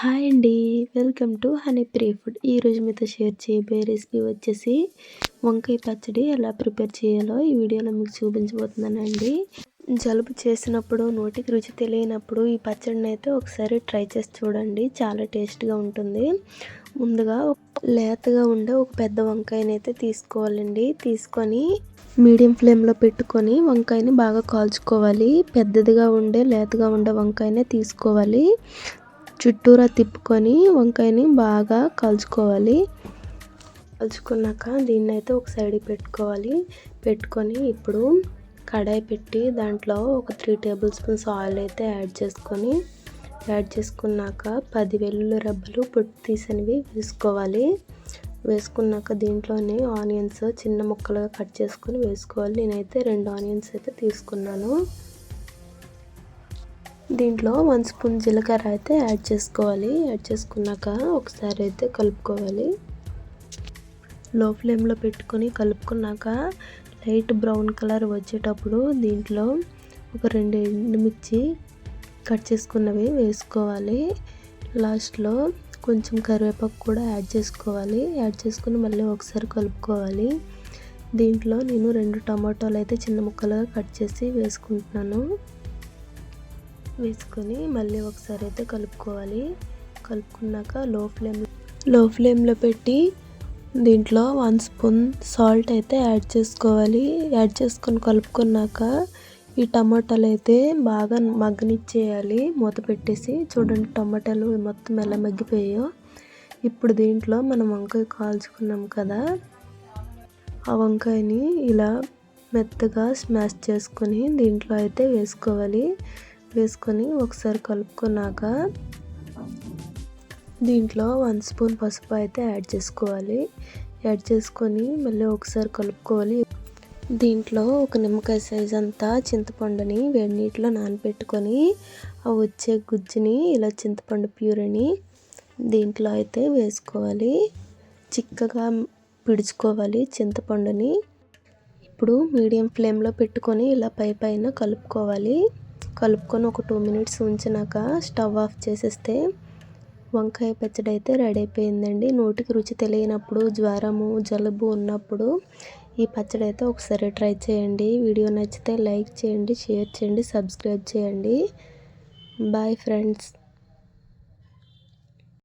Hi అండి. Welcome to honey pre food. ఈరోజు మీతో షేర్ చేయబోయే రెసిపీ వచ్చేసి వంకాయ పచ్చడి ఎలా ప్రిపేర్ చేయాలో ఈ వీడియోలో మీకు చూపించబోతున్నానండి. జలుబు చేసినప్పుడు నోటికి రుచి తెలియనప్పుడు ఈ పచ్చడిని అయితే ఒకసారి ట్రై చేసి చూడండి. చాలా టేస్ట్గా ఉంటుంది. ముందుగా లేతగా ఉండే ఒక పెద్ద వంకాయని అయితే తీసుకోవాలండి. తీసుకొని మీడియం ఫ్లేమ్లో పెట్టుకొని వంకాయని బాగా కాల్చుకోవాలి. పెద్దదిగా ఉండే లేతగా ఉండే వంకాయనే తీసుకోవాలి. చుట్టూరా తిప్పుకొని వంకాయని బాగా కలుచుకోవాలి. కలుచుకున్నాక దీన్ని అయితే ఒక సైడ్ పెట్టుకోవాలి. పెట్టుకొని ఇప్పుడు కడాయి పెట్టి దాంట్లో ఒక త్రీ టేబుల్ స్పూన్స్ ఆయిల్ అయితే యాడ్ చేసుకొని యాడ్ చేసుకున్నాక పది వెల్లుల్లి రబ్బలు పొట్టు తీసినవి వేసుకోవాలి. వేసుకున్నాక దీంట్లోనే ఆనియన్స్ చిన్న ముక్కలుగా కట్ చేసుకొని వేసుకోవాలి. నేనైతే రెండు ఆనియన్స్ అయితే తీసుకున్నాను. దీంట్లో వన్ స్పూన్ జీలకర్ర అయితే యాడ్ చేసుకోవాలి. యాడ్ చేసుకున్నాక ఒకసారి అయితే కలుపుకోవాలి. లో ఫ్లేమ్లో పెట్టుకొని కలుపుకున్నాక లైట్ బ్రౌన్ కలర్ వచ్చేటప్పుడు దీంట్లో ఒక రెండు ఎండుమిర్చి కట్ చేసుకున్నవి వేసుకోవాలి. లాస్ట్లో కొంచెం కరివేపాకు కూడా యాడ్ చేసుకోవాలి. యాడ్ చేసుకుని మళ్ళీ ఒకసారి కలుపుకోవాలి. దీంట్లో నేను రెండు టమాటోలు అయితే చిన్న ముక్కలుగా కట్ చేసి వేసుకుంటున్నాను. వేసుకొని మళ్ళీ ఒకసారి అయితే కలుపుకోవాలి. కలుపుకున్నాక లో ఫ్లేమ్లో ఫ్లేమ్లో పెట్టి దీంట్లో వన్ స్పూన్ సాల్ట్ అయితే యాడ్ చేసుకోవాలి. యాడ్ చేసుకొని కలుపుకున్నాక ఈ టమాటాలు అయితే బాగా మగ్గనిచ్చేయాలి. మూత పెట్టేసి చూడండి టమాటాలు మొత్తం ఎలా మగ్గిపోయాయో. ఇప్పుడు దీంట్లో మనం వంకాయ కాల్చుకున్నాం కదా. ఆ వంకాయని ఇలా మెత్తగా స్మాష్ చేసుకొని దీంట్లో అయితే వేసుకోవాలి. వేసుకొని ఒకసారి కలుపుకున్నాక దీంట్లో వన్ స్పూన్ పసుపు అయితే యాడ్ చేసుకోవాలి. యాడ్ చేసుకొని మళ్ళీ ఒకసారి కలుపుకోవాలి. దీంట్లో ఒక నిమ్మకాయ సైజ్ అంతా చింతపండుని వేడి నీటిలో నానబెట్టుకొని ఆ వచ్చే గుజ్జుని ఇలా చింతపండు ప్యూరిని దీంట్లో అయితే వేసుకోవాలి. చిక్కగా పిడుచుకోవాలి చింతపండుని. ఇప్పుడు మీడియం ఫ్లేమ్లో పెట్టుకొని ఇలా పై పైన కలుపుకోవాలి. కలుపుకొని ఒక టూ మినిట్స్ ఉంచినాక స్టవ్ ఆఫ్ చేసేస్తే వంకాయ పచ్చడి అయితే రెడీ అయిపోయిందండి. నోటికి రుచి తెలియనప్పుడు జ్వరము జలుబు ఉన్నప్పుడు ఈ పచ్చడి అయితే ఒకసారి ట్రై చేయండి. వీడియో నచ్చితే లైక్ చేయండి షేర్ చేయండి సబ్స్క్రైబ్ చేయండి. Bye friends.